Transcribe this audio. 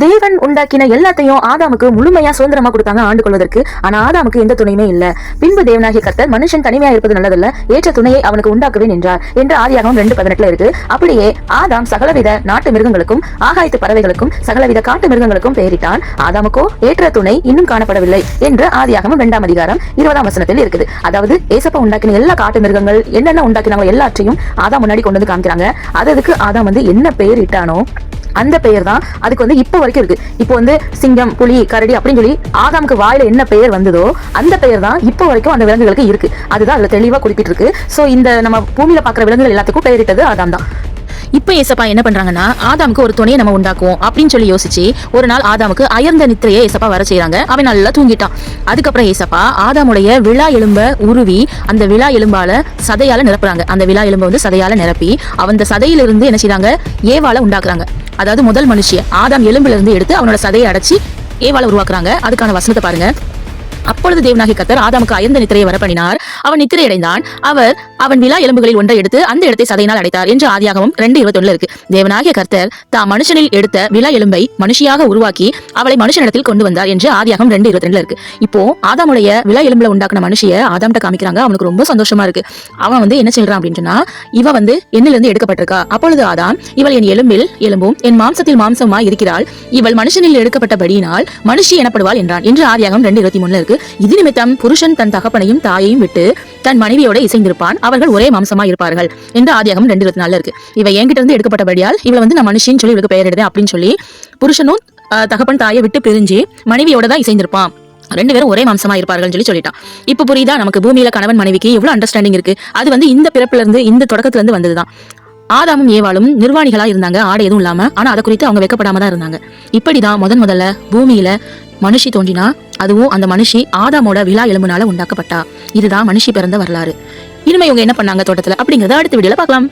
தேவன் உண்டாக்கின எல்லாத்தையும் ஆதாமுக்கு முழுமையா சுதந்திரமா கொடுத்தாங்க ஆண்டு கொள்வதற்கு. ஆனா ஆதாமுக்கு எந்த துணையுமே இல்ல. பின்பு தேவனாகிய கர்த்தர் மனுஷன் தனிமையா இருப்பது நல்லதல்ல ஏற்ற துணையை அவனுக்கு உண்டாக்குவேன் நின்றார் என்று ஆதியாகவும் ரெண்டு பதினெட்டுல இருக்கு. அப்படியே ஆதாம் சகலவித நாட்டு மிருகங்களுக்கும் ஆகாயத்து பறவைகளுக்கும் சகலவித காட்டு மிருகங்களுக்கும் பெயரிட்டான். ஆதாமுக்கோ ஏற்ற துணை இன்னும் காணப்படவில்லை என்று ஆதியாகவும் இரண்டாம் அதிகாரம் இருபதாம் வசனத்தில் இருக்குது. அதாவது ஏசப்பா உண்டாக்கின எல்லா காட்டு மிருகங்கள் என்னென்ன உண்டாக்கினாங்க எல்லாற்றையும் ஆதாம் முன்னாடி கொண்டு வந்து காமிக்கிறாங்க. அதுக்கு ஆதாம் வந்து என்ன பெயர் இட்டானோ அந்த பெயர் தான் அதுக்கு வந்து இப்போ வரைக்கும் இருக்கு. இப்போ வந்து சிங்கம் புலி கரடி அப்படின்னு சொல்லி ஆதாமுக்கு வாயில என்ன பெயர் வந்ததோ அந்த பெயர் தான் இப்போ வரைக்கும் அந்த விலங்குகளுக்கு இருக்கு. அதுதான் அதுல தெளிவா குறிப்பிட்டிருக்கு. சோ இந்த நம்ம பூமியில பாக்குற விலங்குகள் எல்லாத்துக்கும் பெயரிட்டது ஆதாம் தான். இப்போ ஏசப்பா என்ன பண்றாங்கன்னா ஆதாமுக்கு ஒரு துணையை நம்ம உண்டாக்குவோம் அப்படின்னு சொல்லி யோசிச்சு ஒரு நாள் ஆதாமுக்கு அயர்ந்த நித்திரையை ஏசப்பா வர செய்யறாங்க அவன் நல்லா தூங்கிட்டான். அதுக்கப்புறம் ஏசப்பா ஆதாமுடைய விழா எலும்ப உருவி அந்த விழா எலும்பால சதையால நிரப்புறாங்க. அந்த விழா எலும்பை வந்து சதையால நிரப்பி அந்த சதையிலிருந்து என்ன செய்யறாங்க ஏவால உண்டாக்குறாங்க. அதாவது முதல் மனுஷிய ஆதாம் எலும்புல இருந்து எடுத்து அவனோட சதையை அடைச்சி ஏவால உருவாக்குறாங்க. அதுக்கான வசனத்தை பாருங்க. அப்பொழுது தேவனாகி கத்தர் ஆதாமுக்கு அயர்ந்த நித்திரையை வரப்பண்ணினார். அவன் நித்திரை அடைந்தான் அவர் அவன் விழா எலும்புகளில் ஒன்றை எடுத்து அந்த இடத்தை சதையினால் அடைத்தார் என்று ஆதியாகவும் ரெண்டு இருபத்தொன்னு இருக்கு. தேவனாகிய கர்த்தர் தாம் மனுஷனில் எடுத்த விழா எலும்பை மனுஷியாக உருவாக்கி அவளை மனுஷனிடத்தில் கொண்டு வந்தார் என்று ஆதியாகம் ரெண்டு இருபத்தி ரெண்டுல இருக்கு. இப்போ ஆதாமுடைய விழா எலும்புல உண்டாக்குன மனுஷிய ஆதாம்கிட்ட காமிக்கிறாங்க. அவனுக்கு ரொம்ப சந்தோஷமா இருக்கு. அவன் வந்து என்ன சொல்றான் அப்படின்னு இவ வந்து என்னிலிருந்து எடுக்கப்பட்டிருக்கா? அப்பொழுது ஆதாம் இவள் என் எலும்பில் எலும்பும் என் மாம்சத்தில் மாம்சமா இருக்கிறாள். இவள் மனுஷனில் எடுக்கப்பட்டபடியினால் மனுஷி எனப்படுவாள் என்றான். என்று ஆதியாகம் ரெண்டு இருபத்தி மூணுல இருக்கு. இருக்கு. இது நிமித்தம் புருஷன் தன் தகப்பனையும் தாயையும் விட்டு தன் மனைவியோட இசைந்திருப்பான். அவர்கள் ஒரே மாம்சமா இருப்பார்கள். இந்த ஆதியாகம் ரெண்டு இருபத்தி நாலு இருக்கு. இவ என்கிட்ட இருந்து எடுக்கப்பட்டபடியால் இவளை வந்து நான் மனுஷின்னு சொல்லி இவளுக்கு பெயரிடுறேன் அப்படின்னு சொல்லி புருஷனும் தகப்பன் தாயை விட்டு பிரிஞ்சு மனைவியோட தான் இசைந்திருப்பான். ரெண்டு பேரும் ஒரே மாம்சமா இருப்பார்கள் சொல்லி சொல்லிட்டான். இப்போ புரியுதா? நமக்கு பூமியில கணவன் மனைவிக்கு எவ்வளவு அண்டர்ஸ்டாண்டிங் இருக்கு. அது வந்து இந்த பிறப்புல இருந்து இந்த தொடக்கத்துல இருந்து வந்ததுதான். ஆதாமும் ஏவாளும் நிர்வாணிகளா இருந்தாங்க. ஆடை எதுவும் இல்லாம. ஆனா அதை குறித்து அவங்க வெக்கப்படாம தான் இருந்தாங்க. இப்படிதான் முதன் முதல்ல பூமியில மனுஷி தோன்றினா அதுவும் அந்த மனுஷி ஆதாமோட விழா எலும்புனால உண்டாக்கப்பட்டா. இதுதான் மனுஷி பிறந்த வரலாறு. இனிமே இவங்க என்ன பண்ணாங்க தோட்டத்துல? அப்படிங்கறத அடுத்த வீடியோல பார்க்கலாம்.